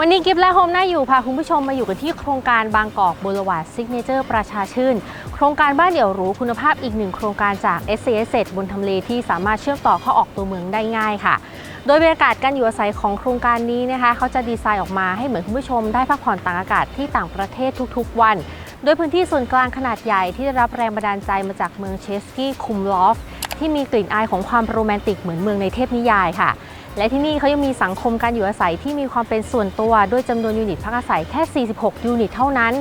วันนี้กิฟและโฮมน่าอยู่พาคุณผู้ชมมาอยู่กันที่โครงการบางกอกบูรวาดซิกเนเจอร์ประชาชื่น โครงการบ้านเดี่ยวหรูคุณภาพอีกหนึ่งโครงการจาก s c s บนทำเลที่สามารถเชื่อมต่อเข้าออกตัวเมืองได้ง่ายค่ะ โดยบรรยากาศการอยู่อาศัยของโครงการนี้นะคะ เขาจะดีไซน์ออกมาให้เหมือนคุณผู้ชมได้พักผ่อนต่างอากาศที่ต่างประเทศทุกๆ วัน โดยพื้นที่ส่วนกลางขนาดใหญ่ที่ได้รับแรงบันดาลใจมาจากเมืองเชสกี้คุมลอฟที่มีกลิ่นอายของความโรแมนติกเหมือนเมืองในเทพนิยายค่ะ และที่นี่เขายังมีสังคมการอยู่อาศัยที่มีความเป็นส่วนตัวด้วยจำนวนยูนิตพักอาศัยแค่ 46 ยูนิตเท่านั้น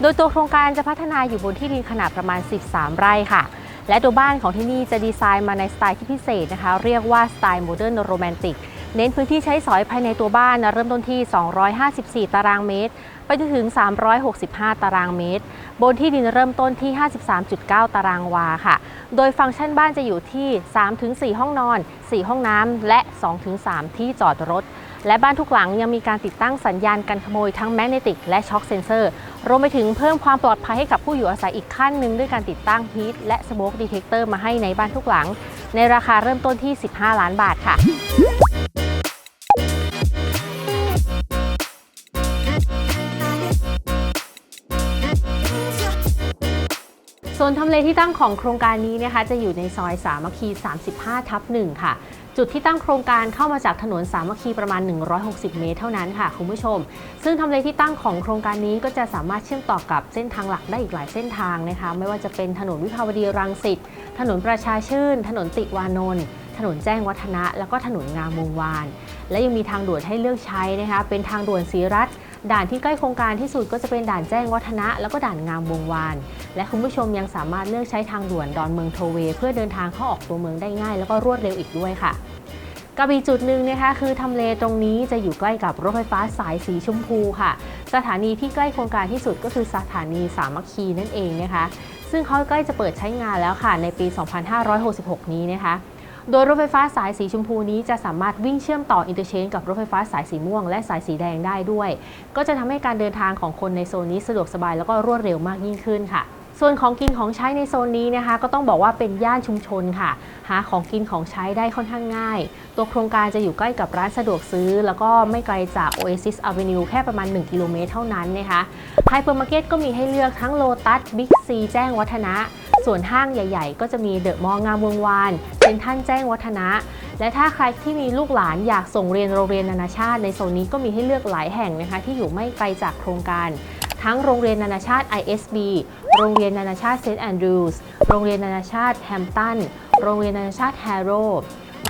โดยตัวโครงการจะพัฒนาอยู่บนที่ดินขนาดประมาณ 13 ไร่ค่ะและตัวบ้านของที่นี่จะดีไซน์มาในสไตล์ที่พิเศษนะคะ เรียกว่าสไตล์โมเดิร์นโรแมนติก เน้นพื้นที่ใช้สอยภายในตัวบ้านนะเริ่มต้นที่ 254 ตารางเมตร จนถึง 365 ตารางเมตร บนที่ดินเริ่มต้นที่ 53.9 ตารางวาค่ะ โดยฟังก์ชันบ้านจะอยู่ที่ 3-4 ห้องนอน 4 ห้องน้ำ และ 2-3 ที่จอดรถ และบ้านทุกหลังยังมีการติดตั้งสัญญาณกันขโมยทั้งแมกเนติกและช็อคเซนเซอร์ รวมไปถึงเพิ่มความปลอดภัยให้กับผู้อยู่อาศัยอีกขั้นหนึ่งด้วยการติดตั้งฮีทและสโมกดีเทคเตอร์มาให้ในบ้านทุกหลัง ในราคาเริ่มต้นที่ 15 ล้านบาทค่ะ ส่วนทำเลที่ตั้งของโครงการนี้นะคะจะอยู่ในซอยสามัคคี 35 ทับ1ค่ะ จุดที่ตั้งโครงการเข้ามาจากถนนสามัคคีประมาณ 160 เมตรเท่านั้นค่ะคุณผู้ชม ซึ่งทำเลที่ตั้งของโครงการนี้ก็จะสามารถเชื่อมต่อกับเส้นทางหลักได้อีกหลายเส้นทางนะคะ ไม่ว่าจะเป็นถนนวิภาวดีรังสิต ถนนประชาชื่น ถนนติวานนท์ถนนแจ้งวัฒนะ แล้วก็ถนนงามวงวาน และยังมีทางด่วนให้เลือกใช้นะคะ เป็นทางด่วนศรีรัตน์ ด่านที่ใกล้โครงการที่สุดก็จะเป็นด่านแจ้งวัฒนะ แล้วก็ด่านงามวงวาน และคุณผู้ชมยังสามารถเลือกใช้ทางด่วนดอนเมืองโทเว เพื่อเดินทางเข้าออกตัวเมืองได้ง่าย แล้วก็รวดเร็วอีกด้วยค่ะกับอีกจุดหนึ่งนะคะคือทำเลตรงนี้จะอยู่ใกล้กับรถไฟฟ้าสายสีชมพูค่ะ สถานีที่ใกล้โครงการที่สุดก็คือสถานีสามัคคีนั่นเองนะคะ ซึ่งเขาใกล้จะเปิดใช้งานแล้วค่ะในปี 2566 นี้นะคะ โดยรถไฟฟ้าสายสีชมพูนี้จะสามารถวิ่งเชื่อมต่ออินเตอร์เชนกับรถไฟฟ้าสายสีม่วงและสายสีแดงได้ด้วย ก็จะทำให้การเดินทางของคนในโซนนี้สะดวกสบายแล้วก็รวดเร็วมากยิ่งขึ้นค่ะส่วนของกินของใช้ในโซนนี้นะคะ ก็ต้องบอกว่าเป็นย่านชุมชนค่ะ หาของกินของใช้ได้ค่อนข้างง่าย ตัวโครงการจะอยู่ใกล้กับร้านสะดวกซื้อ แล้วก็ไม่ไกลจาก Oasis Avenue แค่ประมาณ 1 กิโลเมตรเท่านั้นนะคะไฮเปอร์มาร์เก็ตก็มีให้เลือกทั้งโลตัสบิ๊กซีแจ้งวัฒนะ ส่วนห้างใหญ่ๆ ก็จะมีเดอะมอลล์งามวงวานเป็นท่านแจ้งวัฒนะ และถ้าใครที่มีลูกหลานอยากส่งเรียนโรงเรียนนานาชาติ ในโซนนี้ก็มีให้เลือกหลายแห่งนะคะที่อยู่ไม่ไกลจากโครงการ ทั้งโรงเรียนนานาชาติ ISB โรงเรียนนานาชาติเซนต์แอนดรูสโรงเรียนนานาชาติแฮมตันโรงเรียนนานาชาติแฮโร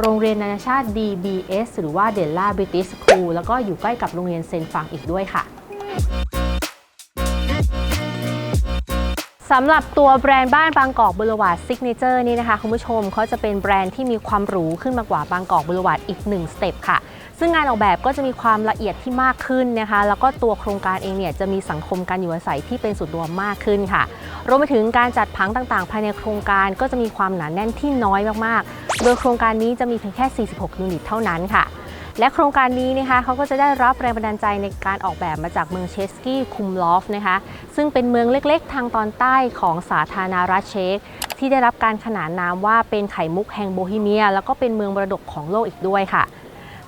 โรงเรียนนานาชาติ DBS หรือว่าเดลล่าบริติสครูแล้วก็อยู่ใกล้กับโรงเรียนเซนฟังอีกด้วยค่ะ สำหรับตัวแบรนด์บ้านบางกอกบุรวาดซิกเนเจอร์นี่นะคะคุณผู้ชมเขาจะเป็นแบรนด์ที่มีความหรูขึ้นมากว่าบางกอกบุรวาดอีกหนึ่งสเต็ปค่ะ ซึ่งงานออกแบบก็จะมีความละเอียดที่มากขึ้นนะคะ แล้วก็ตัวโครงการเองเนี่ยจะมีสังคมการอยู่อาศัยที่เป็นส่วนรวมมากขึ้นค่ะรวมไปถึงการจัดผังต่างๆ ภายในโครงการก็จะมีความหนาแน่นที่น้อยมากๆ โดยโครงการนี้จะมีเพียงแค่ 46 ยูนิตเท่านั้นค่ะ และโครงการนี้นะคะเขาก็จะได้รับแรงบันดาลใจในการออกแบบมาจากเมืองเชสกี้คุมลอฟนะคะซึ่งเป็นเมืองเล็กๆ ทางตอนใต้ของสาธารณรัฐเช็กที่ได้รับการขนานนามว่าเป็นไข่มุกแห่งโบฮีเมีย แล้วก็เป็นเมืองมรดกของโลกอีกด้วยค่ะ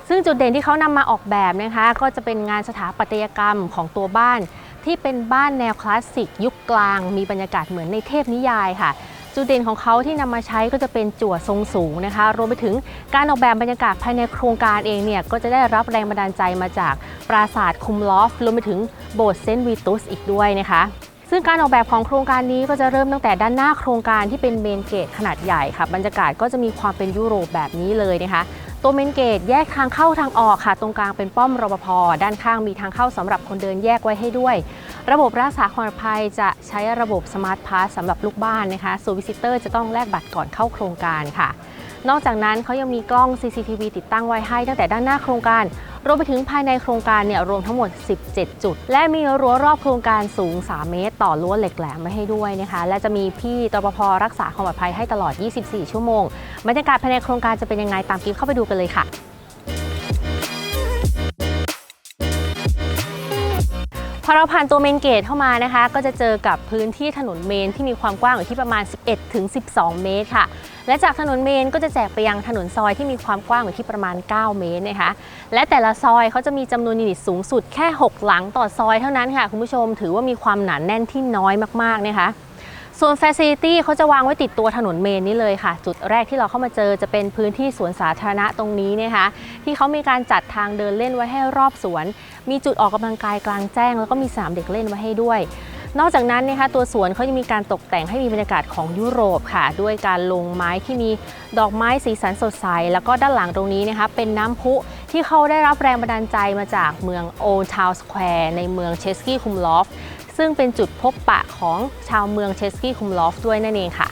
ซึ่งจุดเด่นที่เขานำมาออกแบบนะคะ ก็จะเป็นงานสถาปัตยกรรมของตัวบ้าน ที่เป็นบ้านแนวคลาสสิก ยุคกลาง มีบรรยากาศเหมือนในเทพนิยายค่ะ จุดเด่นของเขาที่นำมาใช้ก็จะเป็นจั่วทรงสูงนะคะ รวมไปถึงการออกแบบบรรยากาศภายในโครงการเองเนี่ยก็จะได้รับแรงบันดาลใจมาจากปราสาทคุมลอฟรวมไปถึงโบสถ์เซนต์วีตุสอีกด้วยนะคะซึ่งการออกแบบของโครงการนี้ก็จะเริ่มตั้งแต่ด้านหน้าโครงการที่เป็นเมนเกตขนาดใหญ่ค่ะบรรยากาศก็จะมีความเป็นยุโรปแบบนี้เลยนะคะ ตัวเมนเกตแยกทางเข้าทางออกค่ะ ตรงกลางเป็นป้อมรปภด้านข้างมีทางเข้าสำหรับคนเดินแยกไว้ให้ด้วย ระบบรักษาความปลอดภัยจะใช้ระบบสมาร์ทพาสสำหรับลูกบ้านนะคะส่วนวิสิเตอร์จะต้องแลกบัตรก่อนเข้าโครงการค่ะ นอกจากนั้นเขายังมีกล้อง CCTV ติดตั้งไว้ให้ตั้งแต่ด้านหน้าโครงการ รวมไปถึงภายในโครงการเนี่ยรวมทั้งหมด 17 จุด และมีรั้วรอบโครงการสูง 3 เมตร ต่อรั้วเหล็กแหลมไว้ให้ด้วยนะคะ และจะมีพี่ตปภรักษาความปลอดภัยให้ตลอด 24 ชั่วโมงบรรยากาศภายในโครงการจะเป็นยังไงตามกิฟเข้าไปดูกันเลยค่ะ พอเราผ่านตัวเมนเกตเข้ามานะคะ ก็จะเจอกับพื้นที่ถนนเมนที่มีความกว้างอยู่ที่ประมาณ 11ถึง12 เมตรค่ะ และจากถนนเมนก็จะแจกไปยังถนนซอยที่มีความกว้างอยู่ที่ประมาณ 9 เมตรนะคะ และแต่ละซอยเขาจะมีจำนวนยูนิตสูงสุดแค่ 6 หลังต่อซอยเท่านั้นค่ะคุณผู้ชมถือว่ามีความหนาแน่นที่น้อยมากๆนะคะส่วน Facility เขาจะวางไว้ติดตัวถนนเมนนี้เลยค่ะ จุดแรกที่เราเข้ามาเจอจะเป็นพื้นที่สวนสาธารณะตรงนี้นะคะ ที่เขามีการจัดทางเดินเล่นไว้ให้รอบสวน มีจุดออกกำลังกายกลางแจ้ง แล้วก็มีสนามเด็กเล่นไว้ให้ด้วย นอกจากนั้นนะคะตัวสวนเขายังมีการตกแต่งให้มีบรรยากาศของยุโรปค่ะ ด้วยการลงไม้ที่มีดอกไม้สีสันสดใส แล้วก็ด้านหลังตรงนี้นะคะเป็นน้ำพุที่เขาได้รับแรงบันดาลใจมาจากเมืองโอ t ทาวสแควร์ในเมืองเชสกี้คุมลอฟซึ่งเป็นจุดพบปะของชาวเมืองเชสกี้คุมลอฟด้วยนั่นเองค่ะ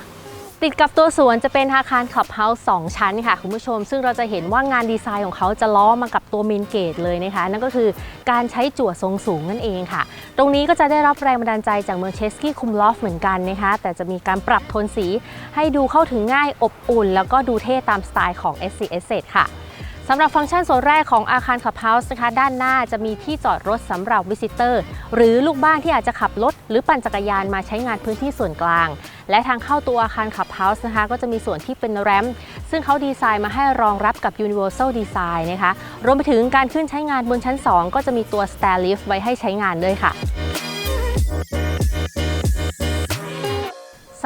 ติดกับตัวสวนจะเป็นอาคารคลับเฮาส์2ชั้นค่ะคุณผู้ชม ซึ่งเราจะเห็นว่างานดีไซน์ของเขาจะล้อมากับตัวเมนเกตเลยนะคะ นั่นก็คือการใช้จั่วทรงสูงนั่นเองค่ะ ตรงนี้ก็จะได้รับแรงบันดาลใจจากเมืองเชสกี้คุมลอฟเหมือนกันนะคะ แต่จะมีการปรับโทนสีให้ดูเข้าถึงง่ายอบอุ่น แล้วก็ดูเท่ตามสไตล์ของ SCS ค่ะำหรับฟังก์ชันส่วนแรกของอาคารขับเฮาส์นะคะ ด้านหน้าจะมีที่จอดรถสำหรับวิสิเตอร์ หรือลูกบ้านที่อาจจะขับรถหรือปั่นจักรยานมาใช้งานพื้นที่ส่วนกลาง และทางเข้าตัวอาคารขับเฮาส์นะคะ ก็จะมีส่วนที่เป็นแรมซึ่งเขาดีไซน์มาให้รองรับกับ Universal Design นะคะ รวมไปถึงการขึ้นใช้งานบนชั้น 2 ก็จะมีตัว Stair Lift ไว้ให้ใช้งานด้วยค่ะ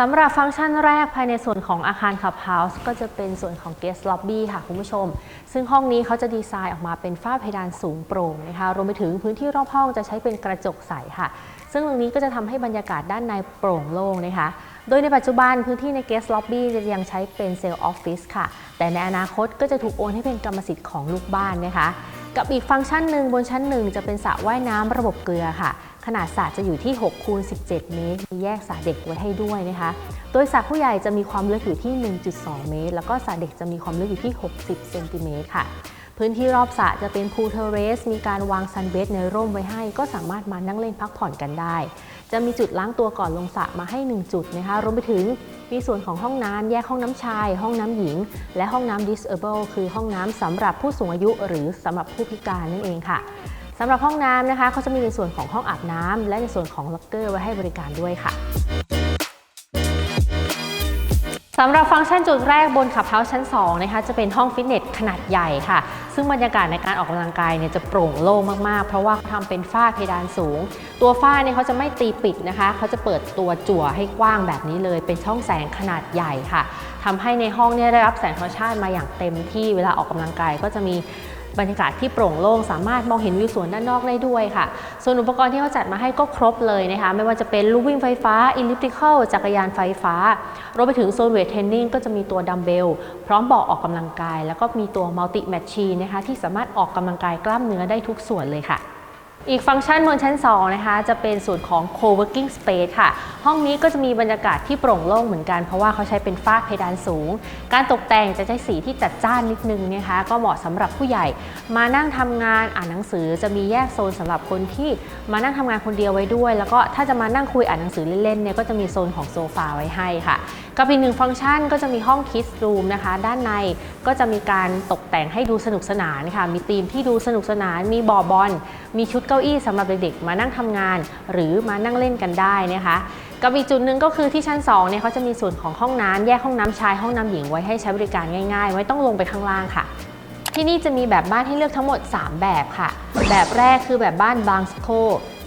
สำหรับฟังก์ชันแรกภายในส่วนของอาคาร Clubhouse ก็จะเป็นส่วนของ Guest Lobby ค่ะคุณผู้ชม ซึ่งห้องนี้เขาจะดีไซน์ออกมาเป็นฝ้าเพดานสูงโปร่งนะคะรวมไปถึงพื้นที่รอบห้องจะใช้เป็นกระจกใสค่ะ ซึ่งตรงนี้ก็จะทำให้บรรยากาศด้านในโปร่งโล่งนะคะ โดยในปัจจุบันพื้นที่ใน Guest Lobby จะยังใช้เป็นเซลล์ออฟฟิศค่ะ แต่ในอนาคตก็จะถูกโอนให้เป็นกรรมสิทธิ์ของลูกบ้านนะคะ กับอีกฟังก์ชันหนึ่งบนชั้นหนึ่งจะเป็นสระว่ายน้ำระบบเกลือค่ะ ขนาดสระจะอยู่ที่6คูณ17 เมตร มีแยกสระเด็กไว้ให้ด้วยนะคะ โดยสระผู้ใหญ่จะมีความลึกอยู่ที่ 1.2 เมตร แล้วก็สระเด็กจะมีความลึกอยู่ที่ 60 เซนติเมตรค่ะ พื้นที่รอบสระจะเป็นพูลเทเรส มีการวางซันเบดในร่มไว้ให้ ก็สามารถมานั่งเล่นพักผ่อนกันได้ จะมีจุดล้างตัวก่อนลงสระมาให้ 1 จุดนะคะ รวมไปถึงมีส่วนของห้องน้ำแยกห้องน้ำชาย ห้องน้ำหญิง และห้องน้ำ disable คือห้องน้ำสำหรับผู้สูงอายุหรือสำหรับผู้พิการนั่นเองค่ะ สำหรับห้องน้ำนะคะเขาจะมีในส่วนของห้องอาบน้ำและในส่วนของล็อกเกอร์ไว้ให้บริการด้วยค่ะสำหรับฟังก์ชันจุดแรกบนขับเฮาส์ชั้น2นะคะจะเป็นห้องฟิตเนสขนาดใหญ่ค่ะ ซึ่งบรรยากาศในการออกกำลังกายเนี่ยจะโปร่งโล่งมากๆ เพราะว่าเขาทำเป็นฝ้าเพดานสูง ตัวฝ้าเนี่ยเขาจะไม่ตีปิดนะคะ เขาจะเปิดตัวจั่วให้กว้างแบบนี้เลย เป็นช่องแสงขนาดใหญ่ค่ะทำให้ในห้องเนี่ยได้รับแสงธรรมชาติมาอย่างเต็มที่เวลาออกกำลังกายก็จะมี บรรยากาศที่โปร่งโล่งสามารถมองเห็นวิวสวนด้านนอกได้ด้วยค่ะ ส่วนอุปกรณ์ที่เขาจัดมาให้ก็ครบเลยนะคะ ไม่ว่าจะเป็นลูกวิ่งไฟฟ้าอิลิปติคอลจักรยานไฟฟ้ารวมไปถึงโซนเวทเทรนนิ่งก็จะมีตัวดัมเบลพร้อมเบาะออกกำลังกาย แล้วก็มีตัวมัลติแมชชีนนะคะที่สามารถออกกำลังกายกล้ามเนื้อได้ทุกส่วนเลยค่ะ อีกฟังก์ชันบนชั้น 2 นะคะ จะเป็นส่วนของ co-working space ค่ะ ห้องนี้ก็จะมีบรรยากาศที่โปร่งโล่งเหมือนกัน เพราะว่าเขาใช้เป็นฝ้าเพดานสูง การตกแต่งจะใช้สีที่จัดจ้านนิดนึงนะคะ ก็เหมาะสำหรับผู้ใหญ่ มานั่งทำงานอ่านหนังสือจะมีแยกโซนสำหรับคนที่มานั่งทำงานคนเดียวไว้ด้วย แล้วก็ถ้าจะมานั่งคุยอ่านหนังสือเล่นๆเนี่ยก็จะมีโซนของโซฟาไว้ให้ค่ะ กับอีกหนึ่งฟังก์ชันก็จะมีห้องคิดรูมนะคะ ด้านในก็จะมีการตกแต่งให้ดูสนุกสนานค่ะ มีธีมที่ดูสนุกสนาน มีบ่อบอล มีชุดเก้าอี้สำหรับเด็กๆมานั่งทำงาน หรือมานั่งเล่นกันได้นะคะกับอีกจุดหนึ่งก็คือที่ชั้น2เนี่ยเขาจะมีส่วนของห้องน้ำแยกห้องน้ำชายห้องน้ำหญิงไว้ให้ใช้บริการง่ายๆ ไม่ต้องลงไปข้างล่างค่ะ ที่นี่จะมีแบบบ้านให้เลือกทั้งหมด 3 แบบค่ะ แบบแรกคือแบบบ้านบางสโค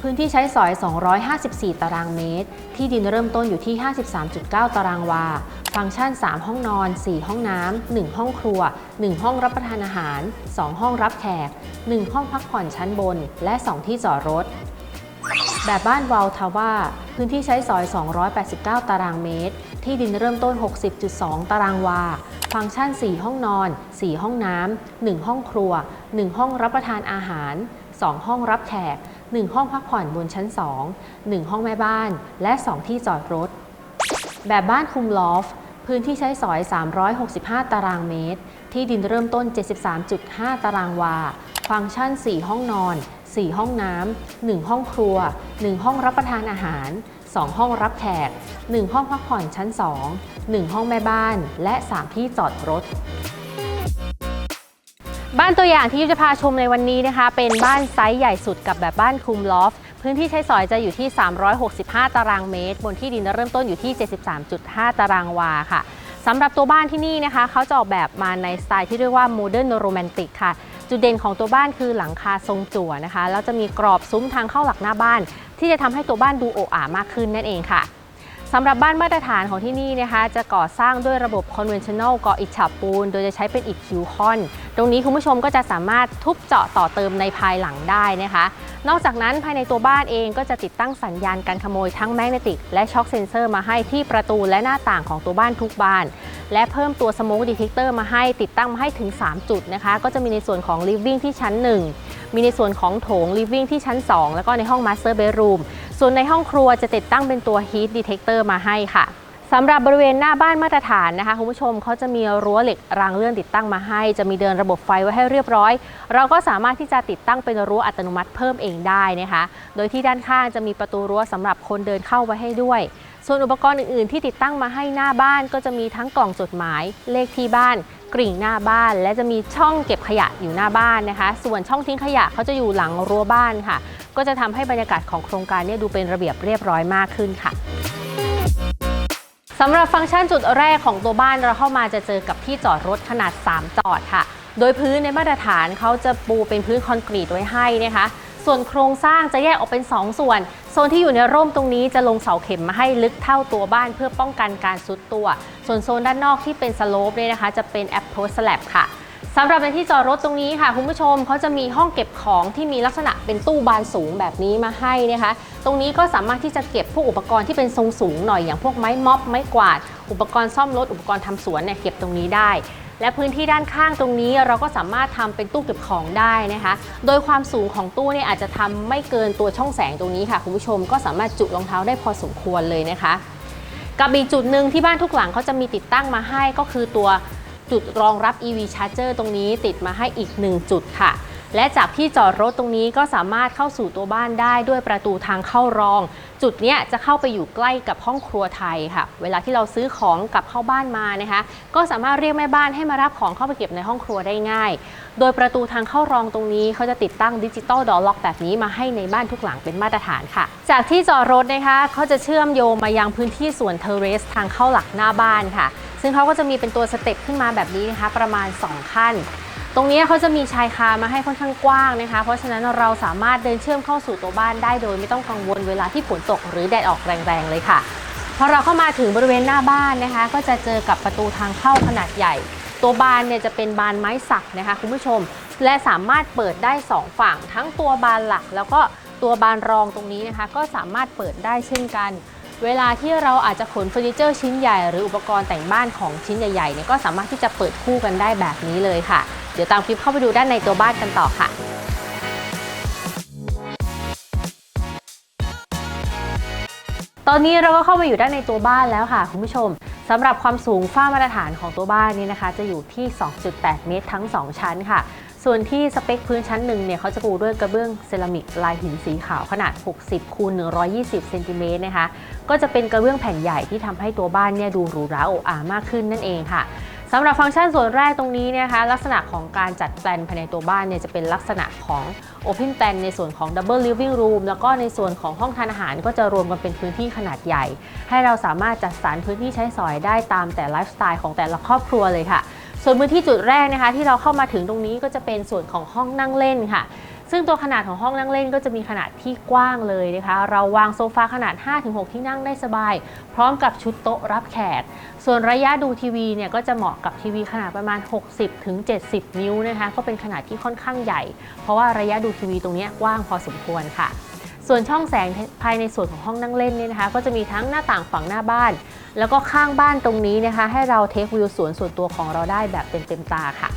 พื้นที่ใช้สอย 254 ตารางเมตร ที่ดินเริ่มต้นอยู่ที่ 53.9 ตารางวา ฟังก์ชัน 3 ห้องนอน 4 ห้องน้ำ 1 ห้องครัว 1 ห้องรับประทานอาหาร 2 ห้องรับแขก 1 ห้องพักผ่อนชั้นบน และ 2 ที่จอดรถ แบบบ้านวาลทาวาพื้นที่ใช้สอย 289 ตารางเมตร ที่ดินเริ่มต้น 60.2 ตารางวา ฟังก์ชัน 4 ห้องนอน 4 ห้องน้ำ 1 ห้องครัว 1 ห้องรับประทานอาหาร 2 ห้องรับแขก 1 ห้องพักผ่อนบนชั้น 2 1 ห้องแม่บ้าน และ 2 ที่จอดรถ แบบบ้านคุมลอฟพื้นที่ใช้สอย 365 ตารางเมตร ที่ดินเริ่มต้น 73.5 ตารางวา ฟังก์ชัน 4 ห้องนอน 4 ห้องน้ำ 1 ห้องครัว 1 ห้องรับประทานอาหาร 2 ห้องรับแขก 1 ห้องพักผ่อนชั้น 2 1 ห้องแม่บ้าน และ 3 ที่จอดรถ บ้านตัวอย่างที่ยุทธพาชมในวันนี้นะคะ เป็นบ้านไซส์ใหญ่สุดกับแบบบ้านคุมลอฟพื้นที่ใช้สอยจะอยู่ที่ 365 ตารางเมตร บนที่ดินเริ่มต้นอยู่ที่ 73.5 ตารางวาค่ะสำหรับตัวบ้านที่นี่นะคะ เขาจะออกแบบมาในสไตล์ที่เรียกว่าโมเดิร์นโรแมนติกค่ะ จุดเด่นของตัวบ้านคือหลังคาทรงจั่วนะคะ แล้วจะมีกรอบซุ้มทางเข้าหลักหน้าบ้าน ที่จะทำให้ตัวบ้านดูโอ่อ่ามากขึ้นนั่นเองค่ะ สำหรับบ้านมาตรฐานของที่นี่นะคะจะก่อสร้างด้วยระบบ conventional ก่ออิฐฉาบปูน โดยจะใช้เป็นอิฐคิวคอน ตรงนี้คุณผู้ชมก็จะสามารถทุบเจาะต่อเติมในภายหลังได้นะคะ นอกจากนั้นภายในตัวบ้านเองก็จะติดตั้งสัญญาณการขโมยทั้งแมกเนติก และช็อคเซนเซอร์มาให้ที่ประตูและหน้าต่างของตัวบ้านทุกบาน และเพิ่มตัวสโมกดีเทคเตอร์มาให้ติดตั้งมาให้ถึง 3 จุดนะคะ ก็จะมีในส่วนของ living ที่ชั้น 1 มีในส่วนของโถง living ที่ชั้น 2 แล้วก็ในห้อง master bedroom ส่วนในห้องครัวจะติดตั้งเป็นตัว heat detector มาให้ค่ะสำหรับบริเวณหน้าบ้านมาตรฐานนะคะคุณผู้ชมเขาจะมีรั้วเหล็กรางเลื่อนติดตั้งมาให้ จะมีเดินระบบไฟไว้ให้เรียบร้อย เราก็สามารถที่จะติดตั้งเป็นรั้วอัตโนมัติเพิ่มเองได้นะคะ โดยที่ด้านข้างจะมีประตูรั้วสำหรับคนเดินเข้าไว้ให้ด้วย ส่วนอุปกรณ์อื่นๆ ที่ติดตั้งมาให้หน้าบ้านก็จะมีทั้งกล่องจดหมาย เลขที่บ้าน กริ่งหน้าบ้าน และจะมีช่องเก็บขยะอยู่หน้าบ้านนะคะ ส่วนช่องทิ้งขยะเขาจะอยู่หลังรั้วบ้านค่ะ ก็จะทำให้บรรยากาศของโครงการเนี่ยดูเป็นระเบียบเรียบร้อยมากขึ้นค่ะสำหรับฟังก์ชันจุดแรกของตัวบ้านเราเข้ามาจะเจอกับที่จอดรถขนาด 3 จอดค่ะ โดยพื้นในมาตรฐานเขาจะปูเป็นพื้นคอนกรีตไว้ให้นะคะส่วนโครงสร้างจะแยกออกเป็น 2 ส่วน โซนที่อยู่ในร่มตรงนี้จะลงเสาเข็มมาให้ลึกเท่าตัวบ้านเพื่อป้องกันการซุดตัว ส่วนโซนด้านนอกที่เป็นสโลปเนี่ยนะคะ จะเป็นแอปโพสแลบค่ะ สำหรับในที่จอดรถตรงนี้ค่ะคุณผู้ชมเขาจะมีห้องเก็บของที่มีลักษณะเป็นตู้บานสูงแบบนี้มาให้นะคะ ตรงนี้ก็สามารถที่จะเก็บพวกอุปกรณ์ที่เป็นทรงสูงหน่อยอย่างพวกไม้ม็อบไม้กวาด อุปกรณ์ซ่อมรถอุปกรณ์ทำสวนเนี่ยเก็บตรงนี้ได้ และพื้นที่ด้านข้างตรงนี้เราก็สามารถทำเป็นตู้เก็บของได้นะคะ โดยความสูงของตู้เนี่ยอาจจะทำไม่เกินตัวช่องแสงตรงนี้ค่ะคุณผู้ชมก็สามารถจุรองเท้าได้พอสมควรเลยนะคะ กับอีกจุดหนึ่งที่บ้านทุกหลังเขาจะมีติดตั้งมาให้ก็คือตัว จุดรองรับ EV Charger ตรงนี้ติดมาให้อีก 1 จุดค่ะ และจากที่จอดรถตรงนี้ก็สามารถเข้าสู่ตัวบ้านได้ด้วยประตูทางเข้ารอง จุดนี้จะเข้าไปอยู่ใกล้กับห้องครัวไทยค่ะ เวลาที่เราซื้อของกลับเข้าบ้านมานะคะ ก็สามารถเรียกแม่บ้านให้มารับของเข้าไปเก็บในห้องครัวได้ง่าย โดยประตูทางเข้ารองตรงนี้เขาจะติดตั้งดิจิตอลดอล็อกแบบนี้มาให้ในบ้านทุกหลังเป็นมาตรฐานค่ะ จากที่จอดรถนะคะเขาจะเชื่อมโยงมายังพื้นที่ส่วนเทเรสทางเข้าหลักหน้าบ้านค่ะ ซึ่งเขาก็จะมีเป็นตัวสเต็ปขึ้นมาแบบนี้นะคะ ประมาณ 2 ขั้น ตรงนี้เขาจะมีชายคามาให้ค่อนข้างกว้างนะคะ เพราะฉะนั้นเราสามารถเดินเชื่อมเข้าสู่ตัวบ้านได้โดยไม่ต้องกังวลเวลาที่ฝนตกหรือแดดออกแรงๆเลยค่ะพอเราเข้ามาถึงบริเวณหน้าบ้านนะคะ ก็จะเจอกับประตูทางเข้าขนาดใหญ่ ตัวบานเนี่ยจะเป็นบานไม้สักนะคะคุณผู้ชม และสามารถเปิดได้ 2 ฝั่ง ทั้งตัวบานหลัก แล้วก็ตัวบานรองตรงนี้นะคะ ก็สามารถเปิดได้เช่นกัน เวลาที่เราอาจจะขนเฟอร์นิเจอร์ชิ้นใหญ่หรืออุปกรณ์แต่งบ้านของชิ้นใหญ่ๆเนี่ยก็สามารถที่จะเปิดคู่กันได้แบบนี้เลยค่ะ เดี๋ยวตามคลิปเข้าไปดูด้านในตัวบ้านกันต่อค่ะตอนนี้เราก็เข้ามาอยู่ด้านในตัวบ้านแล้วค่ะคุณผู้ชมสำหรับความสูงฝ้ามาตรฐานของตัวบ้านนี้นะคะ จะอยู่ที่ 2.8 เมตรทั้ง 2 ชั้นค่ะ ส่วนที่สเปคพื้นชั้นหนึ่งเนี่ยเขาจะปูด้วยกระเบื้องเซรามิกลายหินสีขาวขนาด 60คูณ120เซนติเมตรนะคะ ก็จะเป็นกระเบื้องแผ่นใหญ่ที่ทำให้ตัวบ้านเนี่ยดูหรูหราโอ้อามากขึ้นนั่นเองค่ะสำหรับฟังก์ชันส่วนแรกตรงนี้นยนะคะลักษณะของการจัดแปลนภายในตัวบ้านเนี่ยจะเป็นลักษณะของ Open Plan ในส่วนของ Double Living Room แล้วก็ในส่วนของห้องทานอาหารก็จะรวมกันเป็นพื้นที่ขนาดใหญ่ ให้เราสามารถจัดสรรพื้นที่ใช้สอยได้ตามแต่ไลฟ์สไตล์ของแต่ละครอบครัวเลยค่ะ ส่วนพื้นที่จุดแรกนะคะ ที่เราเข้ามาถึงตรงนี้ก็จะเป็นส่วนของห้องนั่งเล่นค่ะ ซึ่งตัวขนาดของห้องนั่งเล่นก็จะมีขนาดที่กว้างเลยนะคะ เราวางโซฟาขนาด 5-6 ที่นั่งได้สบาย พร้อมกับชุดโต๊ะรับแขก ส่วนระยะดูทีวีเนี่ยก็จะเหมาะกับทีวีขนาดประมาณ 60-70 นิ้วนะคะ ก็เป็นขนาดที่ค่อนข้างใหญ่ เพราะว่าระยะดูทีวีตรงนี้กว้างพอสมควรค่ะ ส่วนช่องแสงภายในส่วนของห้องนั่งเล่นเนี่ยนะคะ ก็จะมีทั้งหน้าต่างฝั่งหน้าบ้าน แล้วก็ข้างบ้านตรงนี้นะคะ ให้เราเทควิวสวนส่วนตัวของเราได้แบบเต็มๆตาค่ะ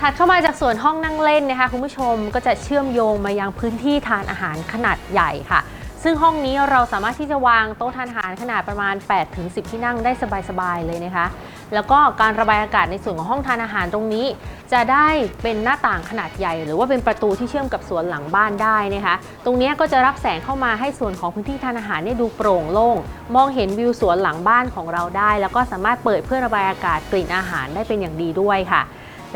ถัดเข้ามาจากส่วนห้องนั่งเล่นนะคะคุณผู้ชมก็จะเชื่อมโยงมายังพื้นที่ทานอาหารขนาดใหญ่ค่ะ ซึ่งห้องนี้เราสามารถที่จะวางโต๊ะทานอาหารขนาดประมาณ 8-10 ที่นั่งได้สบายๆเลยนะคะ แล้วก็การระบายอากาศในส่วนของห้องทานอาหารตรงนี้ จะได้เป็นหน้าต่างขนาดใหญ่ หรือว่าเป็นประตูที่เชื่อมกับสวนหลังบ้านได้นะคะ ตรงนี้ก็จะรับแสงเข้ามาให้ส่วนของพื้นที่ทานอาหารเนี่ยดูโปร่งโล่ง มองเห็นวิวสวนหลังบ้านของเราได้ แล้วก็สามารถเปิดเพื่อระบายอากาศกลิ่นอาหารได้เป็นอย่างดีด้วยค่ะ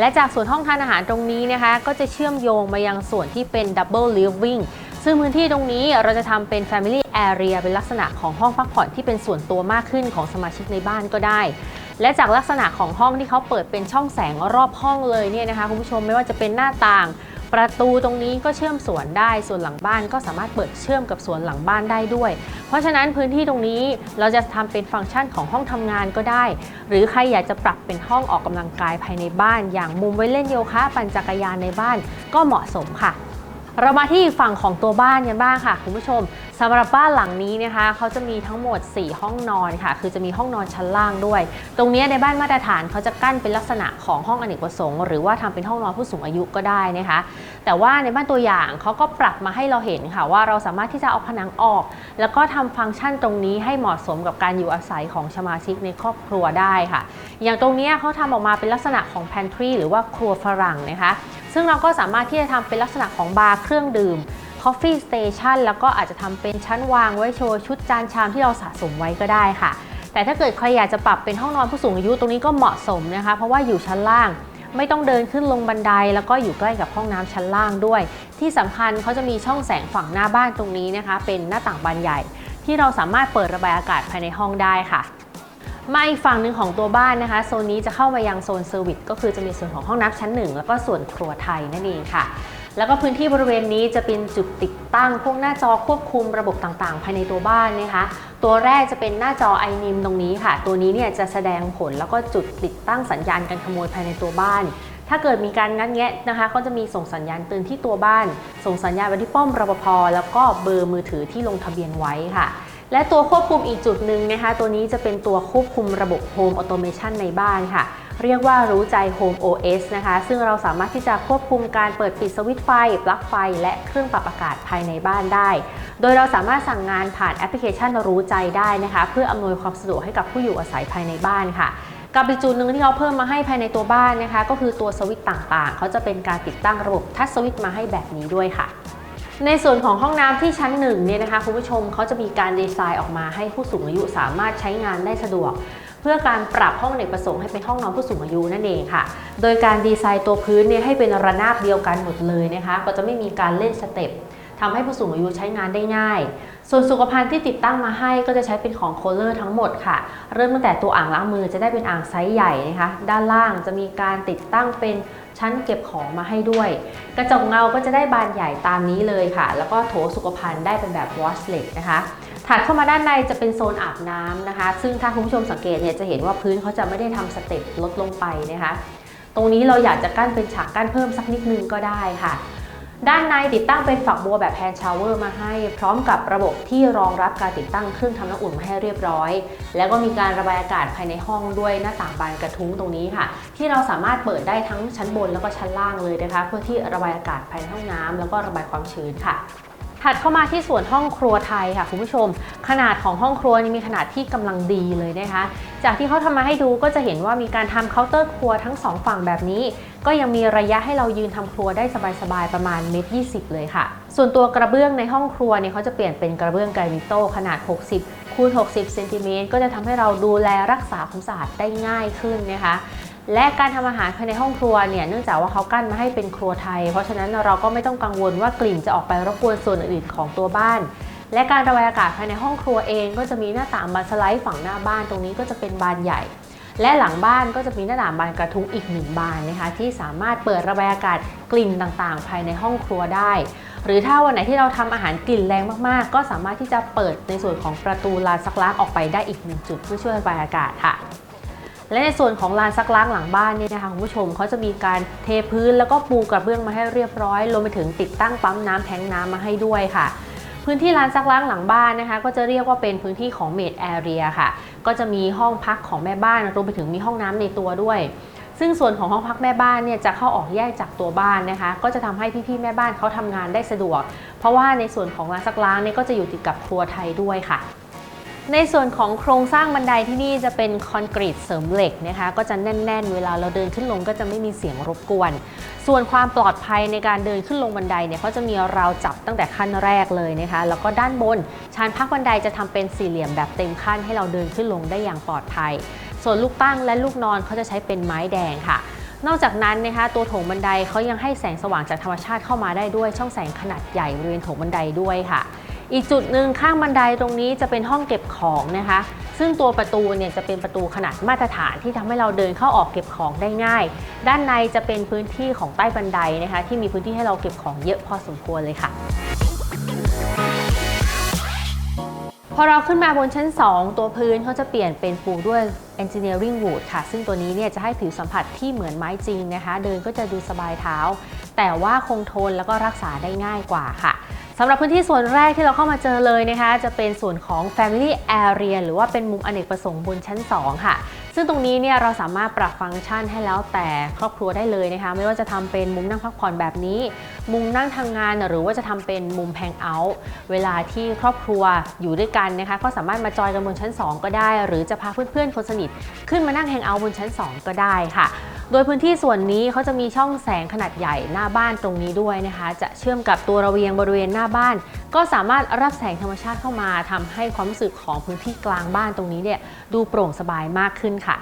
และจากส่วนห้องทานอาหารตรงนี้นะคะ ก็จะเชื่อมโยงมายังส่วนที่เป็น Double Living ซึ่งพื้นที่ตรงนี้เราจะทำเป็น Family Area เป็นลักษณะของห้องพักผ่อนที่เป็นส่วนตัวมากขึ้นของสมาชิกในบ้านก็ได้ และจากลักษณะของห้องที่เขาเปิดเป็นช่องแสงรอบห้องเลยเนี่ยนะคะคุณผู้ชมไม่ว่าจะเป็นหน้าต่าง ประตูตรงนี้ก็เชื่อมสวนได้ส่วนหลังบ้านก็สามารถเปิดเชื่อมกับสวนหลังบ้านได้ด้วย เพราะฉะนั้นพื้นที่ตรงนี้เราจะทำเป็นฟังก์ชันของห้องทำงานก็ได้ หรือใครอยากจะปรับเป็นห้องออกกำลังกายภายในบ้าน อย่างมุมไว้เล่นโยคะปั่นจักรยานในบ้านก็เหมาะสมค่ะ เรามาที่ฝั่งของตัวบ้านกันบ้างค่ะคุณผู้ชมสำหรับบ้านหลังนี้นะคะเขาจะมีทั้งหมด 4 ห้องนอนค่ะ คือจะมีห้องนอนชั้นล่างด้วย ตรงนี้ในบ้านมาตรฐานเขาจะกั้นเป็นลักษณะของห้องอเนกประสงค์ หรือว่าทำเป็นห้องนอนผู้สูงอายุก็ได้นะคะ แต่ว่าในบ้านตัวอย่างเขาก็ปรับมาให้เราเห็นค่ะว่าเราสามารถที่จะเอาผนังออก แล้วก็ทำฟังก์ชันตรงนี้ให้เหมาะสมกับการอยู่อาศัยของสมาชิกในครอบครัวได้ค่ะ อย่างตรงนี้เขาทำออกมาเป็นลักษณะของ pantry หรือว่าครัวฝรั่งนะคะ ซึ่งเราก็สามารถที่จะทำเป็นลักษณะของบาร์เครื่องดื่ม Coffee Station แล้วก็อาจจะทำเป็นชั้นวางไว้โชว์ชุดจานชามที่เราสะสมไว้ก็ได้ค่ะ แต่ถ้าเกิดใครอยากจะปรับเป็นห้องนอนผู้สูงอายุตรงนี้ก็เหมาะสมนะคะ เพราะว่าอยู่ชั้นล่างไม่ต้องเดินขึ้นลงบันได แล้วก็อยู่ใกล้กับห้องน้ำชั้นล่างด้วย ที่สำคัญเขาจะมีช่องแสงฝั่งหน้าบ้านตรงนี้นะคะ เป็นหน้าต่างบานใหญ่ ที่เราสามารถเปิดระบายอากาศภายในห้องได้ค่ะ มาอีกฝั่งหนึ่งของตัวบ้านนะคะ โซนนี้จะเข้ามายังโซนเซอร์วิสก็คือจะมีส่วนของห้องน้ำชั้นหนึ่งแล้วก็ส่วนครัวไทยนั่นเองค่ะ แล้วก็พื้นที่บริเวณนี้จะเป็นจุดติดตั้งพวกหน้าจอควบคุมระบบต่างๆ ภายในตัวบ้านนะคะ ตัวแรกจะเป็นหน้าจอ iNIM ตรงนี้ค่ะ ตัวนี้เนี่ยจะแสดงผลแล้วก็จุดติดตั้งสัญญาณการขโมยภายในตัวบ้านถ้าเกิดมีการงัดแงะนะคะ ก็จะมีส่งสัญญาณเตือนที่ตัวบ้าน ส่งสัญญาณไปที่ป้อมรปภแล้วก็เบอร์มือถือที่ลงทะเบียนไว้ค่ะ และตัวควบคุมอีกจุดหนึ่งนะคะ ตัวนี้จะเป็นตัวควบคุมระบบ Home Automation ในบ้านค่ะ เรียกว่ารู้ใจ Home OS นะคะ ซึ่งเราสามารถที่จะควบคุมการเปิดปิดสวิตช์ไฟ ปลั๊กไฟ และเครื่องปรับอากาศภายในบ้านได้ โดยเราสามารถสั่งงานผ่านแอปพลิเคชันรู้ใจได้นะคะ เพื่ออำนวยความสะดวกให้กับผู้อยู่อาศัยภายในบ้านค่ะกับอีกจุดหนึ่งที่เขาเพิ่มมาให้ภายในตัวบ้านนะคะ ก็คือตัวสวิตต่างๆ เขาจะเป็นการติดตั้งระบบทัชสวิตมาให้แบบนี้ด้วยค่ะ ในส่วนของห้องน้ำที่ชั้นหนึ่งเนี่ยนะคะคุณผู้ชมเขาจะมีการดีไซน์ออกมาให้ผู้สูงอายุสามารถใช้งานได้สะดวก เพื่อการปรับห้องเด็กประสงค์ให้เป็นห้องนอนผู้สูงอายุนั่นเองค่ะ โดยการดีไซน์ตัวพื้นเนี่ยให้เป็นระนาบเดียวกันหมดเลยนะคะ ก็จะไม่มีการเล่นสเต็ปทำให้ผู้สูงอายุใช้งานได้ง่าย ส่วนสุขภัณฑ์ที่ติดตั้งมาให้ก็จะใช้เป็นของโคลเลอร์ทั้งหมดค่ะ เริ่มตั้งแต่ตัวอ่างล้างมือจะได้เป็นอ่างไซส์ใหญ่นะคะ ด้านล่างจะมีการติดตั้งเป็นชั้นเก็บของมาให้ด้วย กระจกเงาก็จะได้บานใหญ่ตามนี้เลยค่ะ แล้วก็โถสุขภัณฑ์ได้เป็นแบบ washlet นะคะถัดเข้ามาด้านในจะเป็นโซนอาบน้ำนะคะ ซึ่งถ้าคุณผู้ชมสังเกตเนี่ยจะเห็นว่าพื้นเขาจะไม่ได้ทำสเต็ปลดลงไปนะคะ ตรงนี้เราอยากจะกั้นเป็นฉากกั้นเพิ่มสักนิดนึงก็ได้ค่ะ ด้านในติดตั้งเป็นฝักบัวแบบแฮนด์ชาวเวอร์มาให้ พร้อมกับระบบที่รองรับการติดตั้งเครื่องทำน้ำอุ่นมาให้เรียบร้อย แล้วก็มีการระบายอากาศภายในห้องด้วยหน้าต่างบานกระทุ้งตรงนี้ค่ะ ที่เราสามารถเปิดได้ทั้งชั้นบนแล้วก็ชั้นล่างเลยนะคะ เพื่อที่ระบายอากาศภายในห้องน้ำแล้วก็ระบายความชื้นค่ะ ถัดเข้ามาที่ส่วนห้องครัวไทยค่ะคุณผู้ชม ขนาดของห้องครัวนี่มีขนาดที่กำลังดีเลยนะคะ จากที่เขาทำมาให้ดูก็จะเห็นว่ามีการทำเคาน์เตอร์ครัวทั้งสองฝั่งแบบนี้ ก็ยังมีระยะให้เรายืนทำครัวได้สบายๆประมาณเมตรยีเลยค่ะ ส่วนตัวกระเบื้องในห้องครัวเนี่ยเขาจะเปลี่ยนเป็นกระเบื้องไกรมิโต้ขนาด 60คูณ60เซนติเมตรก็จะทำให้เราดูแลรักษาความสะอาดได้ง่ายขึ้นนะคะ และการทำอาหารภายในห้องครัวเนี่ยเนื่องจากว่าเขากั้นมาให้เป็นครัวไทย เพราะฉะนั้นเราก็ไม่ต้องกังวลว่ากลิ่นจะออกไปรบกวนส่วนอื่นๆของตัวบ้าน และการระบายอากาศภายในห้องครัวเองก็จะมีหน้าต่างบานสไลด์ฝั่งหน้าบ้านตรงนี้ก็จะเป็นบานใหญ่ และหลังบ้านก็จะมีหน้าต่างบานกระทุ้งอีกหนึ่งบานนะคะที่สามารถเปิดระบายอากาศกลิ่นต่างๆ ภายในห้องครัวได้ หรือถ้าวันไหนที่เราทำอาหารกลิ่นแรงมากๆ ก็สามารถที่จะเปิดในส่วนของประตูลานซักล้างออกไปได้อีกหนึ่งจุดเพื่อช่วยระบายอากาศค่ะ และในส่วนของลานซักล้างหลังบ้านเนี่ยนะคะคุณผู้ชมเขาจะมีการเทพื้นแล้วก็ปูกระเบื้องมาให้เรียบร้อยรวมไปถึงติดตั้งปั๊มน้ำแทงน้ำมาให้ด้วยค่ะพื้นที่ลานซักล้างหลังบ้านนะคะ ก็จะเรียกว่าเป็นพื้นที่ของเมดแอเรียค่ะ ก็จะมีห้องพักของแม่บ้านรวมไปถึงมีห้องน้ำในตัวด้วย ซึ่งส่วนของห้องพักแม่บ้านเนี่ยจะเข้าออกแยกจากตัวบ้านนะคะ ก็จะทำให้พี่ๆแม่บ้านเขาทำงานได้สะดวก เพราะว่าในส่วนของร้านซักล้างเนี่ยก็จะอยู่ติดกับครัวไทยด้วยค่ะ ในส่วนของโครงสร้างบันไดที่นี่จะเป็นคอนกรีตเสริมเหล็กนะคะก็จะแน่น ๆ เวลาเราเดินขึ้นลงก็จะไม่มีเสียงรบกวน ส่วนความปลอดภัยในการเดินขึ้นลงบันไดเนี่ยเขาจะมีราวจับตั้งแต่ขั้นแรกเลยนะคะแล้วก็ด้านบนชานพักบันไดจะทำเป็นสี่เหลี่ยมแบบเต็มขั้นให้เราเดินขึ้นลงได้อย่างปลอดภัย ส่วนลูกตั้งและลูกนอนเขาจะใช้เป็นไม้แดงค่ะนอกจากนั้นนะคะตัวโถงบันไดเขายังให้แสงสว่างจากธรรมชาติเข้ามาได้ด้วยช่องแสงขนาดใหญ่บริเวณโถงบันไดด้วยค่ะ อีกจุดหนึ่งข้างบันไดตรงนี้จะเป็นห้องเก็บของนะคะ ซึ่งตัวประตูเนี่ยจะเป็นประตูขนาดมาตรฐานที่ทำให้เราเดินเข้าออกเก็บของได้ง่าย ด้านในจะเป็นพื้นที่ของใต้บันไดนะคะ ที่มีพื้นที่ให้เราเก็บของเยอะพอสมควรเลยค่ะพอเราขึ้นมาบนชั้น 2 ตัวพื้นเขาจะเปลี่ยนเป็นปูด้วย engineering wood ค่ะ ซึ่งตัวนี้เนี่ยจะให้ผิวสัมผัสที่เหมือนไม้จริงนะคะ เดินก็จะดูสบายเท้า แต่ว่าคงทนแล้วก็รักษาได้ง่ายกว่าค่ะ สำหรับพื้นที่ส่วนแรกที่เราเข้ามาเจอเลยนะคะ จะเป็นส่วนของ family area หรือว่าเป็นมุมอเนกประสงค์บนชั้น 2 ค่ะ ซึ่งตรงนี้เนี่ยเราสามารถปรับฟังก์ชันให้แล้วแต่ครอบครัวได้เลยนะคะ ไม่ว่าจะทำเป็นมุมนั่งพักผ่อนแบบนี้ มุมนั่งทำงานหรือว่าจะทำเป็นมุมแ a งเอาท์เวลาที่ครอบครัวอยู่ด้วยกันนะคะ ก็สามารถมาจอยกันบนชั้น 2 ก็ได้ หรือจะพาเพื่อนๆคนสนิทขึ้นมานั่งแฮงเอาท์บนชั้น 2 ก็ได้ค่ะ โดยพื้นที่ส่วนนี้เขาจะมีช่องแสงขนาดใหญ่หน้าบ้านตรงนี้ด้วยนะคะ จะเชื่อมกับตัวระเบียงบริเวณหน้าบ้าน ก็สามารถรับแสงธรรมชาติเข้ามาทำให้ความรู้สึกของพื้นที่กลางบ้านตรงนี้เนี่ยดูโปร่งสบายมากขึ้นค่ะ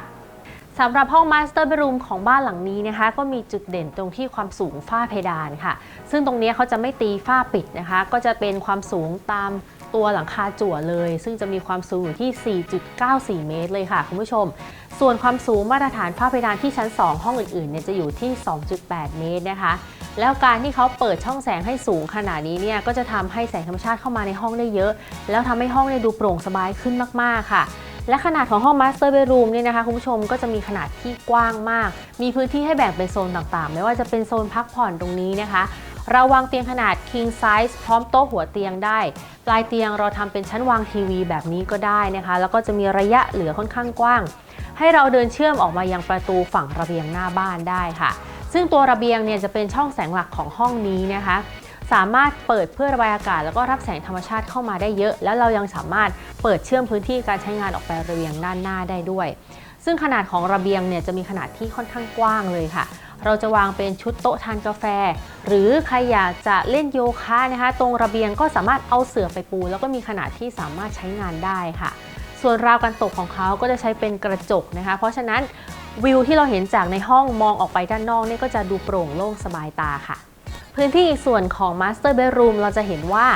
สำหรับห้องมาสเตอร์เบรูมของบ้านหลังนี้นะคะ ก็มีจุดเด่นตรงที่ความสูงฝ้าเพดานค่ะ ซึ่งตรงนี้เขาจะไม่ตีฝ้าปิดนะคะ ก็จะเป็นความสูงตาม ตัวหลังคาจั่วเลย ซึ่งจะมีความสูงอยู่ที่ 4.94 เมตรเลยค่ะคุณผู้ชม ส่วนความสูงมาตรฐานฝ้าเพดานที่ชั้น 2 ห้องอื่นๆเนี่ยจะอยู่ที่ 2.8 เมตรนะคะ แล้วการที่เขาเปิดช่องแสงให้สูงขนาดนี้เนี่ยก็จะทำให้แสงธรรมชาติเข้ามาในห้องได้เยอะ แล้วทำให้ห้องเนี่ยดูโปร่งสบายขึ้นมากๆค่ะและขนาดของห้อง Master Bedroom เนี่ยนะคะคุณผู้ชมก็จะมีขนาดที่กว้างมาก มีพื้นที่ให้แบ่งเป็นโซนต่างๆ ไม่ว่าจะเป็นโซนพักผ่อนตรงนี้นะคะ เราวางเตียงขนาด king size พร้อมโต๊ะหัวเตียงได้ ปลายเตียงเราทำเป็นชั้นวางทีวีแบบนี้ก็ได้นะคะ แล้วก็จะมีระยะเหลือค่อนข้างกว้าง ให้เราเดินเชื่อมออกมายังประตูฝั่งระเบียงหน้าบ้านได้ค่ะ ซึ่งตัวระเบียงเนี่ยจะเป็นช่องแสงหลักของห้องนี้นะคะสามารถเปิดเพื่อระบายอากาศ แล้วก็รับแสงธรรมชาติเข้ามาได้เยอะ แล้วเรายังสามารถเปิดเชื่อมพื้นที่การใช้งานออกไประเบียงด้านหน้าได้ด้วย ซึ่งขนาดของระเบียงเนี่ยจะมีขนาดที่ค่อนข้างกว้างเลยค่ะ เราจะวางเป็นชุดโต๊ะทานกาแฟ หรือใครอยากจะเล่นโยคะนะคะ ตรงระเบียงก็สามารถเอาเสื่อไปปู แล้วก็มีขนาดที่สามารถใช้งานได้ค่ะ ส่วนราวกันตกของเขาก็จะใช้เป็นกระจกนะคะ เพราะฉะนั้นวิวที่เราเห็นจากในห้องมองออกไปด้านนอกเนี่ยก็จะดูโปร่งโล่งสบายตาค่ะ พื้นที่อีกส่วนของ Master Bedroom เราจะเห็นว่า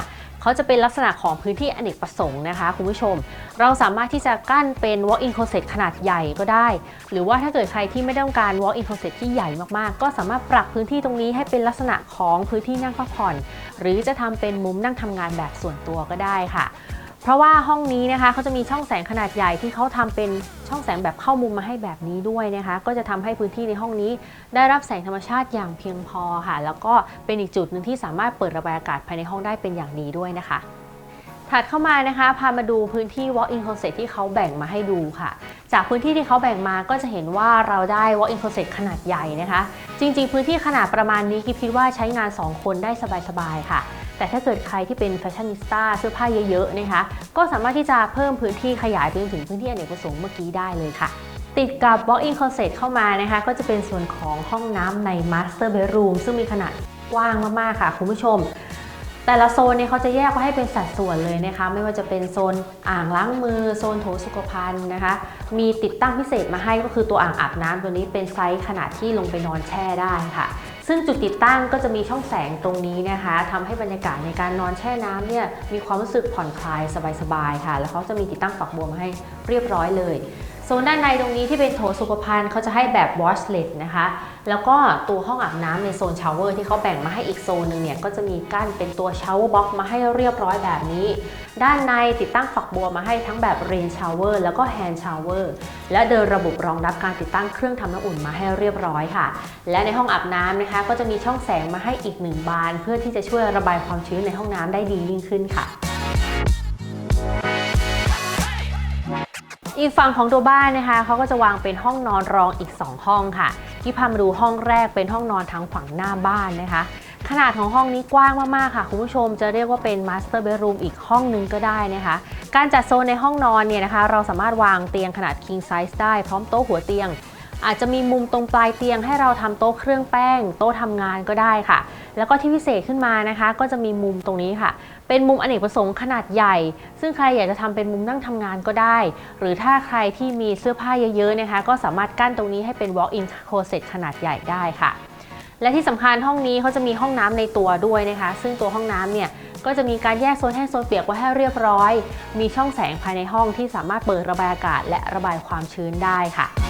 เขาจะเป็นลักษณะของพื้นที่อเนกประสงค์นะคะคุณผู้ชม เราสามารถที่จะกั้นเป็น walk-in closet ขนาดใหญ่ก็ได้ หรือว่าถ้าเกิดใครที่ไม่ต้องการ walk-in closet ที่ใหญ่มากๆ ก็สามารถปรับพื้นที่ตรงนี้ให้เป็นลักษณะของพื้นที่นั่งพักผ่อน หรือจะทำเป็นมุมนั่งทำงานแบบส่วนตัวก็ได้ค่ะ ราะว่าห้องนี้นะคะเขาจะมีช่องแสงขนาดใหญ่ที่เขาทำเป็นช่องแสงแบบเข้ามุมมาให้แบบนี้ด้วยนะคะ ก็จะทำให้พื้นที่ในห้องนี้ ได้รับแสงธรรมชาติอย่างเพียงพอค่ะ แล้วก็เป็นอีกจุดหนึ่งที่สามารถเปิดระบายอากาศภายในห้องได้เป็นอย่างดีด้วยนะคะ ถัดเข้ามานะคะ พามาดูพื้นที่ walk-in closet ที่เขาแบ่งมาให้ดูค่ะ จากพื้นที่ที่เขาแบ่งมาก็จะเห็นว่าเราได้ walk-in closet ขนาดใหญ่นะคะ จริง ๆ พื้นที่ขนาดประมาณนี้คิดคิดว่าใช้งาน 2 คนได้สบาย ๆ ค่ะ แต่ถ้าเกิดใครที่เป็นแฟชั่นนิสต้าเสื้อผ้าเยอะ ๆ นะคะ ก็สามารถที่จะเพิ่มพื้นที่ขยายไปจนถึงพื้นที่อเนกประสงค์เมื่อกี้ได้เลยค่ะติดกับ walk-in closet เข้ามานะคะ ก็จะเป็นส่วนของห้องน้ำใน master bedroom ซึ่งมีขนาดกว้างมาก ๆ ค่ะ คุณผู้ชม แต่ละโซนเนี่ยเขาจะแยกไว้ให้เป็นสัดส่วนเลยนะคะ ไม่ว่าจะเป็นโซนอ่างล้างมือ โซนโถสุขภัณฑ์นะคะ มีติดตั้งพิเศษมาให้ก็คือตัวอ่างอาบน้ำตัวนี้เป็นไซส์ขนาดที่ลงไปนอนแช่ได้ค่ะ ซึ่งจุดติดตั้งก็จะมีช่องแสงตรงนี้นะคะทำให้บรรยากาศในการนอนแช่น้ำเนี่ยมีความรู้สึกผ่อนคลายสบายๆค่ะ แล้วเขาจะมีติดตั้งฝักบัวมาให้เรียบร้อยเลยโซนด้านในตรงนี้ที่เป็นโถสุขภัณฑ์เขาจะให้แบบ washlet นะคะ แล้วก็ตัวห้องอาบน้ำในโซนชาวเวอร์ที่เขาแบ่งมาให้อีกโซนหนึ่งเนี่ยก็จะมีกั้นเป็นตัวชาวเวอร์บ็อกมาให้เรียบร้อยแบบนี้ ด้านในติดตั้งฝักบัวมาให้ทั้งแบบ rain shower แล้วก็ hand shower และเดินระบบรองรับการติดตั้งเครื่องทำน้ำอุ่นมาให้เรียบร้อยค่ะ และในห้องอาบน้ำนะคะ ก็จะมีช่องแสงมาให้อีกหนึ่งบาน เพื่อที่จะช่วยระบายความชื้นในห้องน้ำได้ดียิ่งขึ้นค่ะอีกฝั่งของตัวบ้านนะคะเขาก็จะวางเป็นห้องนอนรองอีก 2 ห้องค่ะ ที่พามาดูห้องแรกเป็นห้องนอนทางฝั่งหน้าบ้านนะคะ ขนาดของห้องนี้กว้างมากๆค่ะ คุณผู้ชมจะเรียกว่าเป็นมาสเตอร์เบดรูมอีกห้องหนึงก็ได้นะคะ การจัดโซนในห้องนอนเนี่ยนะคะ เราสามารถวางเตียงขนาด king size ได้พร้อมโต๊ะหัวเตียงอาจจะมีมุมตรงปลายเตียงให้เราทำโต๊ะเครื่องแป้ง โต๊ะทำงานก็ได้ค่ะ แล้วก็ที่พิเศษขึ้นมานะคะ ก็จะมีมุมตรงนี้ค่ะ เป็นมุมอเนกประสงค์ขนาดใหญ่ ซึ่งใครอยากจะทำเป็นมุมนั่งทำงานก็ได้ หรือถ้าใครที่มีเสื้อผ้าเยอะๆนะคะ ก็สามารถกั้นตรงนี้ให้เป็น walk-in closet ขนาดใหญ่ได้ค่ะ และที่สำคัญห้องนี้เขาจะมีห้องน้ำในตัวด้วยนะคะ ซึ่งตัวห้องน้ำเนี่ยก็จะมีการแยกโซนแห้งโซนเปียกไว้ให้เรียบร้อย มีช่องแสงภายในห้องที่สามารถเปิดระบายอากาศ และระบายความชื้นได้ค่ะ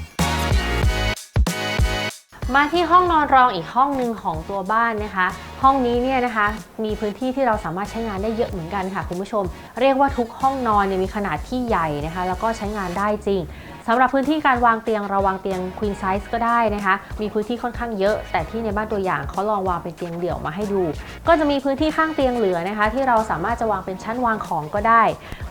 มาที่ห้องนอนรองอีกห้องหนึ่งของตัวบ้านนะคะ ห้องนี้เนี่ยนะคะมีพื้นที่ที่เราสามารถใช้งานได้เยอะเหมือนกันค่ะคุณผู้ชม เรียกว่าทุกห้องนอนเนี่ยมีขนาดที่ใหญ่นะคะ แล้วก็ใช้งานได้จริงสำหรับพื้นที่การวางเตียงเราวางเตียง queen size ก็ได้นะคะ มีพื้นที่ค่อนข้างเยอะ แต่ที่ในบ้านตัวอย่างเขาลองวางเป็นเตียงเดี่ยวมาให้ดู ก็จะมีพื้นที่ข้างเตียงเหลือนะคะ ที่เราสามารถจะวางเป็นชั้นวางของก็ได้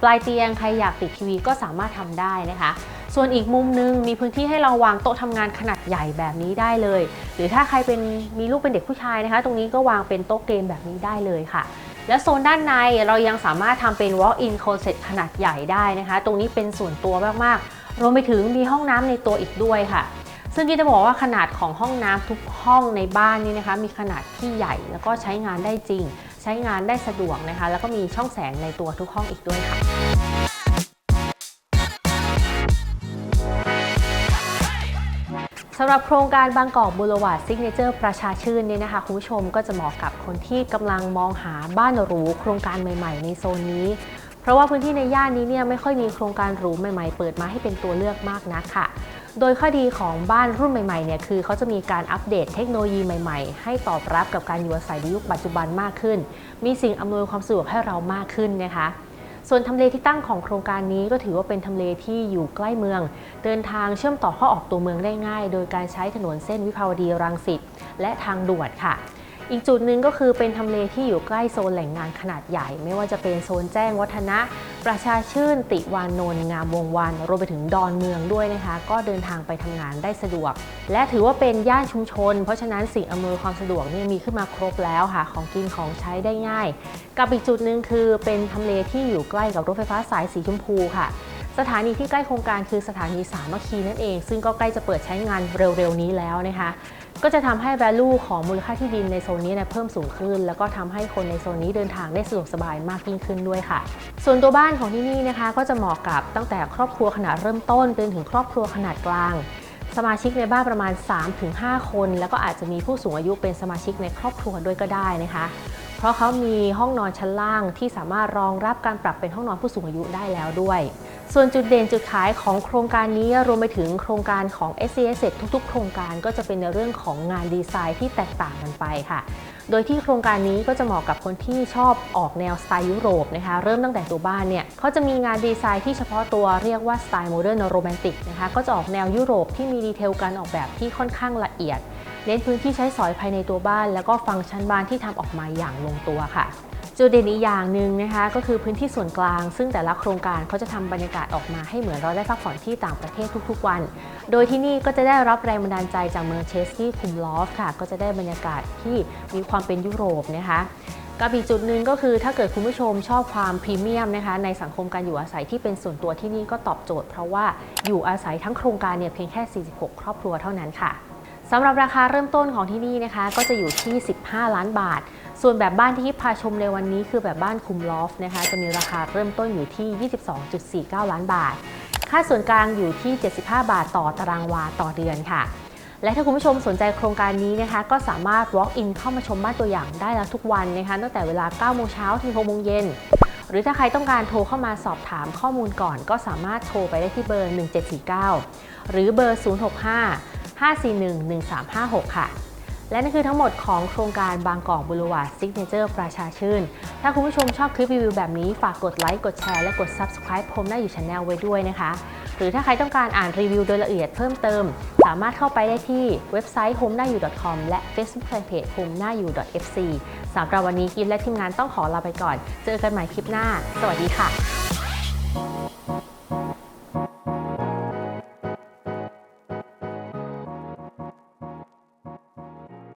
ปลายเตียงใครอยากติดทีวีก็สามารถทำได้นะคะ ส่วนอีกมุมนึงมีพื้นที่ให้เราวางโต๊ะทำงานขนาดใหญ่แบบนี้ได้เลย หรือถ้าใครเป็นมีลูกเป็นเด็กผู้ชายนะคะ ตรงนี้ก็วางเป็นโต๊ะเกมแบบนี้ได้เลยค่ะ และโซนด้านในเรายังสามารถทำเป็น walk-in closet ขนาดใหญ่ได้นะคะ ตรงนี้เป็นส่วนตัวมากๆรวมไปถึงมีห้องน้ำในตัวอีกด้วยค่ะซึ่งที่จะบอกว่าขนาดของห้องน้ำทุกห้องในบ้านนี้นะคะ มีขนาดที่ใหญ่แล้วก็ใช้งานได้จริง ใช้งานได้สะดวกนะคะ แล้วก็มีช่องแสงในตัวทุกห้องอีกด้วยค่ะ สำหรับโครงการบางกอกบูรวาดซิกเนเจอร์ประชาชื่นเนี่ยนะคะคุณผู้ชมก็จะเหมาะกับคนที่กำลังมองหาบ้านหรูโครงการใหม่ ๆ ในโซนนี้ เพราะว่าพื้นที่ในย่านนี้เนี่ยไม่ค่อยมีโครงการหรูใหม่ๆ เปิดมาให้เป็นตัวเลือกมากนักค่ะ โดยข้อดีของบ้านรุ่นใหม่ๆเนี่ยคือเขาจะมีการอัปเดตเทคโนโลยีใหม่ๆ ให้ตอบรับกับการอยู่อาศัยในยุคปัจจุบันมากขึ้น มีสิ่งอำนวยความสะดวกให้เรามากขึ้นนะคะ ส่วนทำเลที่ตั้งของโครงการนี้ก็ถือว่าเป็นทำเลที่อยู่ใกล้เมือง เดินทางเชื่อมต่อเข้าออกตัวเมืองได้ง่าย โดยการใช้ถนนเส้นวิภาวดีรังสิตและทางด่วนค่ะ อีกจุดหนึ่งก็คือเป็นทำเลที่อยู่ใกล้โซนแหล่งงานขนาดใหญ่ ไม่ว่าจะเป็นโซนแจ้งวัฒนะ ประชาชื่น ติวานนท์งามวงวันรวมไปถึงดอนเมืองด้วยนะคะ ก็เดินทางไปทำงานได้สะดวก และถือว่าเป็นย่านชุมชน เพราะฉะนั้นสิ่งอำนวยความสะดวกนี่มีขึ้นมาครบแล้วค่ะ ของกินของใช้ได้ง่าย กับอีกจุดหนึ่งคือเป็นทำเลที่อยู่ใกล้กับรถไฟฟ้าสายสีชมพูค่ะสถานีที่ใกล้โครงการคือสถานีสามัคคีนั่นเอง ซึ่งก็ใกล้จะเปิดใช้งานเร็วๆนี้แล้วนะคะ ก็จะทำให้ value ของมูลค่าที่ดินในโซนนี้เนี่ยเพิ่มสูงขึ้น แล้วก็ทำให้คนในโซนนี้เดินทางได้สะดวกสบายมากยิ่งขึ้นด้วยค่ะ ส่วนตัวบ้านของที่นี่นะคะ ก็จะเหมาะกับตั้งแต่ครอบครัวขนาดเริ่มต้นไปจนถึงครอบครัวขนาดกลาง สมาชิกในบ้านประมาณ 3-5 คน แล้วก็อาจจะมีผู้สูงอายุเป็นสมาชิกในครอบครัวด้วยก็ได้นะคะ เพราะเขามีห้องนอนชั้นล่างที่สามารถรองรับการปรับเป็นห้องนอนผู้สูงอายุได้แล้วด้วย ส่วนจุดเด่นจุดขายของโครงการนี้รวมไปถึงโครงการของ s c s ทุกๆ โครงการก็จะเป็นในเรื่องของงานดีไซน์ที่แตกต่างกันไปค่ะ โดยที่โครงการนี้ก็จะเหมาะกับคนที่ชอบออกแนวสไตล์ยุโรปนะคะ เริ่มตั้งแต่ตัวบ้านเนี่ยเขาจะมีงานดีไซน์ที่เฉพาะตัวเรียกว่าสไตล์โมเดิร์นโรแมนติกนะคะ ก็จะออกแนวยุโรปที่มีดีเทลการออกแบบที่ค่อนข้างละเอียด เน้นพื้นที่ใช้สอยภายในตัวบ้าน แล้วก็ฟังก์ชันบ้านที่ทำออกมาอย่างลงตัวค่ะ จุดเด่นอีกอย่างหนึ่งนะคะ ก็คือพื้นที่ส่วนกลาง ซึ่งแต่ละโครงการเขาจะทำบรรยากาศออกมาให้เหมือนเราได้พักผ่อนที่ต่างประเทศทุกๆวัน โดยที่นี่ก็จะได้รับแรงบันดาลใจจากเมืองเชสที่คุมลอฟค่ะ ก็จะได้บรรยากาศที่มีความเป็นยุโรปนะคะกับอีกจุดหนึ่งก็คือถ้าเกิดคุณผู้ชมชอบความพรีเมียมนะคะในสังคมการอยู่อาศัยที่เป็นส่วนตัวที่นี่ก็ตอบโจทย์ เพราะว่าอยู่อาศัยทั้งโครงการเนี่ยเพียงแค่ 46 ครอบครัวเท่านั้นค่ะ สำหรับราคาเริ่มต้นของที่นี่นะคะ ก็จะอยู่ที่ 15 ล้านบาท ส่วนแบบบ้านที่พาชมในวันนี้คือแบบบ้านคุมลอฟนะคะ จะมีราคาเริ่มต้นอยู่ที่ 22.49 ล้านบาท ค่าส่วนกลางอยู่ที่ 75 บาทต่อตารางวาต่อเดือนค่ะ และถ้าคุณผู้ชมสนใจโครงการนี้นะคะ ก็สามารถ walk in เข้ามาชมบ้านตัวอย่างได้แล้วทุกวันนะคะ ตั้งแต่เวลา 9 โมงเช้าถึง 6 โมงเย็นหรือถ้าใครต้องการโทรเข้ามาสอบถามข้อมูลก่อน ก็สามารถโทรไปได้ที่เบอร์ 1749 หรือเบอร์ 065 541 1356 ค่ะ และนั่นคือทั้งหมดของโครงการบางกอกบุรวาซิกเนเจอร์ประชาชื่น ถ้าคุณผู้ชมชอบคลิปรีวิวแบบนี้ฝากกดไลค์ กดแชร์ และกด Subscribe ผมได้อยู่ช anel ไว้ด้วยนะคะ หรือถ้าใครต้องการอ่านรีวิวโดยละเอียดเพิ่มเติม สามารถเข้าไปได้ที่เว็บไซต์ h o m e n a y u com และ Facebook Fanpage h o m e n a y u fc สำหรับวันนี้กิฟและทีมงานต้องขอลาไปก่อน เจอกันใหม่คลิปหน้า สวัสดีค่ะ